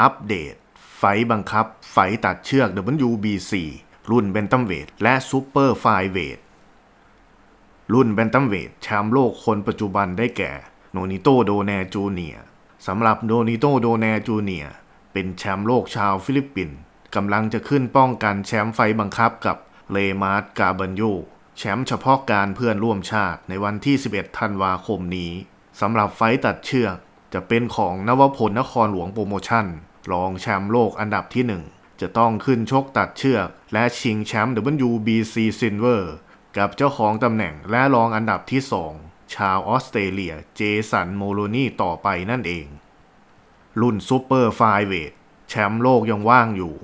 อัปเดต ไฟบังคับ ไฟตัดเชือก WBC รุ่นเบนตัมเวทและซูเปอร์ไฟเวทรุ่นแบนตัมเวทแชมป์โลกคนปัจจุบันได้แก่ โนนิโตโดแนจูเนียสำหรับโนนิโตโดแนจูเนียเป็นแชมป์โลกชาวฟิลิปปินส์กำลังจะขึ้นป้องกันแชมป์ไฟบังคับกับเลมาร์ตกาบันโยแชมป์เฉพาะการเพื่อนร่วมชาติในวันที่ 11 ธันวาคมนี้สำหรับไฟตัดเชือก จะเป็นของนวพลนครหลวงโปรโมชั่น รองแชมป์โลกอันดับที่ 1 จะต้องขึ้นชกตัดเชือก และชิงแชมป์ WBC Silver กับเจ้าของตำแหน่งและรองอันดับที่ 2 ชาวออสเตรเลียเจสันโมโลนีต่อไปนั่นเอง รุ่นซูเปอร์ไฟเวทแชมป์โลกยังว่างอยู่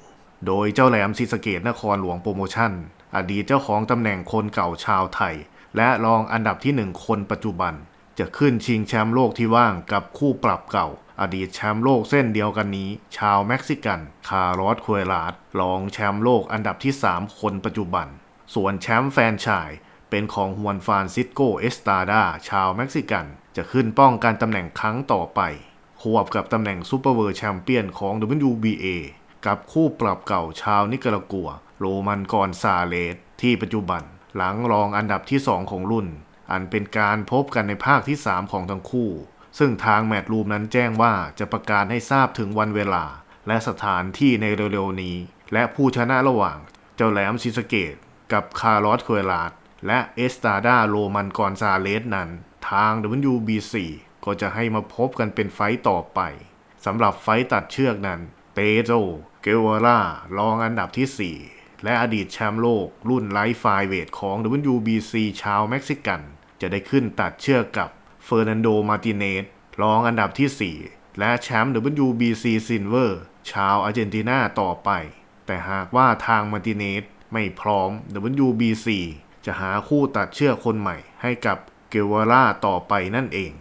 โดยเจ้าแหลมศรีสเกดนครหลวงโปรโมชั่น อดีตเจ้าของตำแหน่งคนเก่าชาวไทย และรองอันดับที่หนึ่งคนปัจจุบัน จะขึ้นชิงแชมป์โลกที่ว่างกับคู่ปรับเก่า อดีตแชมป์โลกเส้นเดียวกันนี้ ชาวเม็กซิกัน คาร์ลอสควยลาดรองแชมป์โลกอันดับที่ 3 คนปัจจุบัน ส่วนแชมป์แฟนชาย เป็นของฮวนฟานซิสโกเอสตาดาชาวเม็กซิกัน จะขึ้นป้องกันตำแหน่งครั้งต่อไปควบกับตำแหน่งซูเปอร์เวิร์แชมเปี้ยนของ WBA กับคู่ปรับเก่าชาวนิการากัว โรมันกอนซาเลสที่ปัจจุบัน หลังรองอันดับที่ 2 ของรุ่น อันเป็นการพบกันในภาคที่ 3 ของทั้งคู่ ซึ่งทางแมตรูมนั้นแจ้งว่าจะประกาศให้ทราบถึงวันเวลา และสถานที่ในเร็วๆนี้ และผู้ชนะระหว่าง เจ้าแหลมซิสเกต กับคาร์ลอสเควยลาดและเอสตาดาโรมันกอนซาเลสนั้น ทาง WBC ก็จะให้มาพบกันเป็นไฟต์ต่อไปสำหรับไฟต์ตัดเชือกนั้นเปโตรเกวาร่ารองอันดับที่ 4 และอดีตแชมป์โลก รุ่นไลท์ไฟเวทของ WBC ชาวเม็กซิกัน จะได้ขึ้นตัดเชือกกับเฟอร์นันโด มาติเนสรองอันดับที่ 4 และแชมป์ WBC Silver ชาวอาร์เจนตินาต่อไป แต่หากว่าทางมาติเนสไม่พร้อม WBC จะหาคู่ตัดเชือกคนใหม่ให้กับเกวาร่าต่อไปนั่นเอง